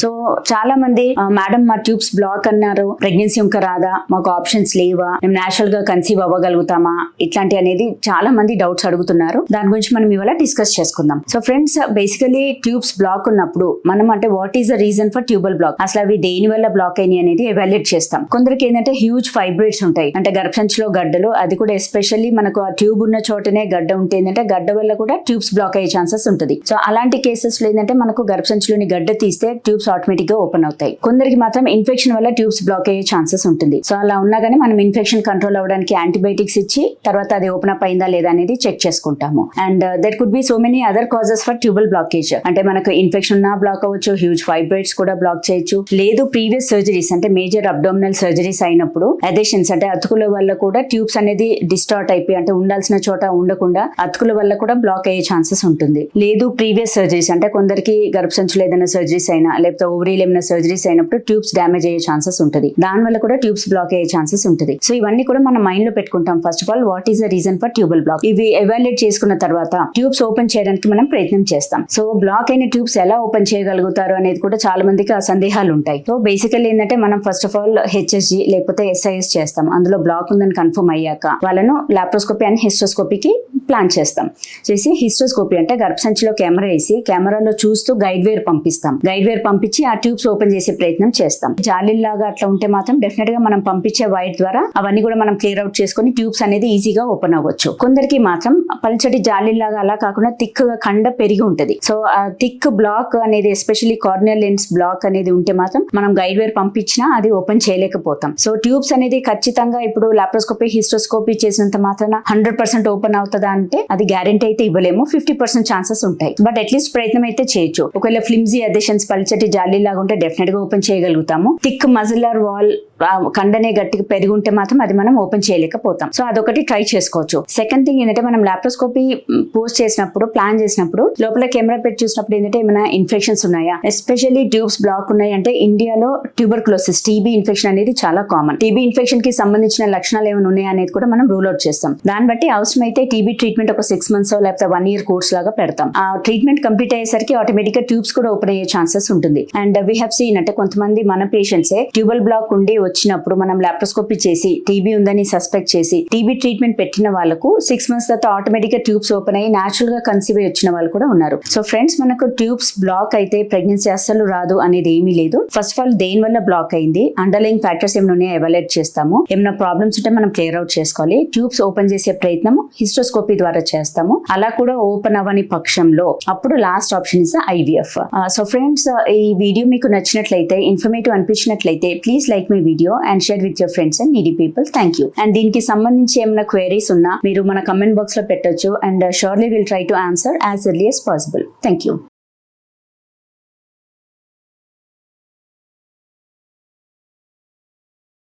so చాలా మంది madam మా ట్యూబ్స్ బ్లాక్ అన్నారు. ప్రెగ్నెన్సీ ఇంకా రాదా? మాకు ఆప్షన్స్ లేవా? మేము నేచురల్గా కన్సీవ్ అవ్వగలుగుతామా? ఇట్లాంటి అనేది చాలా మంది డౌట్స్ అడుగుతున్నారు. దాని గురించి మనం ఇవాళ డిస్కస్ చేసుకుందాం. So friends basically tubes block ఉన్నప్పుడు మనం అంటే what is the reason for tubal block? అసలు అవి దేని వల్ల బ్లాక్ అయినాయి అనేది ఎవాల్యుయేట్ చేస్తాం. కొందరికి ఏంటంటే హ్యూజ్ ఫైబ్రేట్స్ ఉంటాయి. అంటే గర్భసంచిలో గడ్డలు అది కూడా ఎస్పెషల్లీ మనకు ఆ ట్యూబ్ ఉన్న చోటనే గడ్డ ఉంటే ఏంటంటే గడ్డ వల్ల కూడా ట్యూబ్స్ బ్లాక్ అయ్యే ఛాన్సెస్ ఉంటుంది. సో అలాంటి కేసెస్లో ఏంటంటే మనకు గర్భసంచిలోని గడ్డ తీస్తే ట్యూబ్స్ ఆటోమేటిక్గా ఓపెన్ అవుతాయి. కొందరికి మాత్రం ఇన్ఫెక్షన్ వల్ల ట్యూబ్స్ బ్లాక్ అయ్యే ఛాన్సెస్ ఉంటుంది. సో అలా ఉన్నా కానీ మనం ఇన్ఫెక్షన్ కంట్రోల్ అవ్వడానికి యాంటీబయాటిక్స్ ఇచ్చి తర్వాత అది ఓపెన్ అప్ అయిందా లేదా అనేది చెక్ చేసుకుంటాము. And that could be so many other causes for tubal blockage అంటే మనకు ఇన్ఫెక్షన్ ఉన్నా బ్లాక్ అవ్వచ్చు హ్యూజ్ ఫైబ్రైడ్స్ కూడా బ్లాక్ చేయొచ్చు. లేదు ప్రీవియస్ సర్జరీస్ అంటే మేజర్ అబ్డోమినల్ సర్జరీస్ అయినప్పుడు అదేషన్స్ అంటే అతుకుల వల్ల కూడా ట్యూబ్స్ అనేది డిస్టార్ట్ అయిపోయి అంటే ఉండాల్సిన చోట ఉండకుండా అతుకుల వల్ల కూడా బ్లాక్ అయ్యే ఛాన్సెస్ ఉంటుంది. లేదు ప్రీవియస్ సర్జరీస్ అంటే కొందరికి గర్భసంచులు ఏదైనా సర్జరీస్ అయినా లేకపోతే ఓవరీలు ఏమైనా సర్జరీస్ అయినప్పుడు ట్యూబ్స్ డ్యామేజ్ అయ్యే ఛాన్సెస్ ఉంటుంది. దాని వల్ల కూడా ట్యూబ్స్ బ్లాక్ అయ్యే ఛాన్సెస్ ఉంటుంది. సో ఇవన్నీ కూడా మనం మైండ్లో పెట్టుకుంటాం. First of all what is the reason for tubal block ఇవి ఎవాల్యుయేట్ చేసుకున్న తర్వాత ట్యూబ్స్ ఓపెన్ చేయడానికి మనం ప్రయత్నం చేస్తాం. సో బ్లాక్ అయిన ట్యూబ్స్ ఎలా ఓపెన్ చేయగలుగుతారు అనేది కూడా చాలా మందికి ఆ సందేహాలు ఉంటాయి. సో బేసికల్ ఏంటంటే మనం ఫస్ట్ ఆఫ్ ఆల్ హెచ్ఎస్జి లేకపోతే ఎస్ఐఎస్ చేస్తాం. అందులో బ్లాక్ ఉందని కన్ఫర్మ్ అయ్యాక వాళ్ళను లాప్రోస్కోపీ అండ్ హిస్ట్రోస్కోపీకి ప్లాన్ చేస్తాం. చేసి హిస్ట్రోస్కోపీ అంటే గర్భసంచిలో కెమెరా వేసి కెమెరాలో చూస్తూ గైడ్ వేర్ పంపిస్తాం. గైడ్ వేర్ పంపించి ఆ ట్యూబ్స్ ఓపెన్ చేసే ప్రయత్నం చేస్తాం. జాలీలాగా అట్లా ఉంటే మాత్రం డెఫినెట్గా మనం పంపించే వైర్ ద్వారా అవన్నీ కూడా మనం క్లియర్ అవుట్ చేసుకొని ట్యూబ్స్ అనేది ఈజీగా ఓపెన్ అవ్వచ్చు. కొందరికి మాత్రం పల్చటి జాలీలాగా అలా కాకుండా థిక్ కండ పెరిగి ఉంటది. సో ఆ థిక్ బ్లాక్ అనేది ఎస్పెషల్లీ కార్నియల్ లెన్స్ బ్లాక్ అనేది ఉంటే మాత్రం మనం గైడ్ వేర్ పంపించినా అది ఓపెన్ చేయలేకపోతాం. సో ట్యూబ్స్ అనేది ఖచ్చితంగా ఇప్పుడు లాప్రోస్కోపీ హిస్ట్రోస్కోపీ చేసినంత మాత్రాన హండ్రెడ్ పర్సెంట్ ఓపెన్ అవుతుందా అంటే అది గ్యారెంటీ అయితే ఇవ్వలేము. ఫిఫ్టీ పర్సెంట్ ఛాన్సెస్ ఉంటాయి. బట్ అట్లీస్ట్ ప్రయత్నం అయితే చేయొచ్చు. ఒకవేళ ఫ్లిమ్జీ అదేషన్స్ పల్చటి జాలీ లాగా ఉంటే డెఫినెట్గా ఓపెన్ చేయగలుగుతాము. థిక్ మజిలర్ వాల్ కండనే గట్టిగా పెరిగి ఉంటే మాత్రం అది మనం ఓపెన్ చేయలేకపోతాం. సో అదొకటి ట్రై చేసుకోవచ్చు. సెకండ్ థింగ్ ఏంటంటే మనం లాప్రోస్కోపీ పోస్ట్ చేసినప్పుడు ప్లాన్ చేసినప్పుడు లోపల కెమెరా పెట్టి చూసినప్పుడు ఏంటంటే ఏమైనా ఇన్ఫెక్షన్స్ ఉన్నాయా? ఎస్పెషల్లీ ట్యూబ్స్ బ్లాక్ ఉన్నాయి అంటే ఇండియాలో ట్యూబర్ క్లోసిస్ టీబీ ఇన్ఫెక్షన్ అనేది చాలా కామన్ టీబీ ఇన్ఫెక్షన్కి సంబంధించిన లక్షణాలు ఏమైనా ఉన్నాయా అనేది కూడా మనం రూల్ అవుట్ చేస్తాం. దాన్ని బట్టి అవసరమైతే టీబీ ట్రీట్మెంట్ ఒక సిక్స్ మంత్స్ లేకపోతే వన్ ఇయర్ కోర్స్ లాగా పెడతాం. ఆ ట్రీట్మెంట్ కంప్లీట్ అయ్యేసరికి ఆటోమేటిక్గా ట్యూబ్స్ కూడా ఓపెన్ అయ్యే ఛాన్సెస్ ఉంటుంది. అండ్ వీ హ్యావ్ సీన్ అంటే కొంతమంది మన పేషెంట్సే ట్యూబల్ బ్లాక్ ఉండి వచ్చినప్పుడు మనం లాప్రోస్కోపీ చేసి టీబీ ఉందని సస్పెక్ట్ చేసి టీబీ ట్రీట్మెంట్ పెట్టిన వాళ్ళకు సిక్స్ మంత్స్ తర్వాత ఆటోమేటిక్గా ట్యూబ్స్ ఓపెన్ అయ్యి న్యాచురల్గా కన్సీవ్ అయ్యి వచ్చిన వాళ్ళు కూడా ఉన్నారు. సో ఫ్రెండ్స్ మనకు ట్యూబ్స్ బ్లాక్ అయితే ప్రెగ్నెన్సీ అస్సలు రాదు అనేది ఏమీ లేదు. ఫస్ట్ ఆఫ్ ఆల్ దేని వల్ల బ్లాక్ అయింది? అండర్లైన్ ఫ్యాక్టర్స్ ఏమైనా ఉన్నాయో? ఎవాల్యుయేట్ చేస్తాము. ఏమైనా ప్రాబ్లమ్స్ ఉంటే మనం క్లియర్ అవుట్ చేసుకోవాలి. ట్యూబ్స్ ఓపెన్ చేసే ప్రయత్నం హిస్టోస్కోపీ ద్వారా చేస్తాము. అలా కూడా ఓపెన్ అవ్వని పక్షంలో అప్పుడు last option is IVF so friends ఈ వీడియో మీకు నచ్చినట్లయితే informative అనిపించినట్లయితే please like my video and share with your friends and needy people thank you and దీనికి సంబంధించి ఏమైనా క్వైరీస్ ఉన్నా మీరు మన కమెంట్ బాక్స్లో పెట్టొచ్చు. And surely will try to answer as early as possible thank you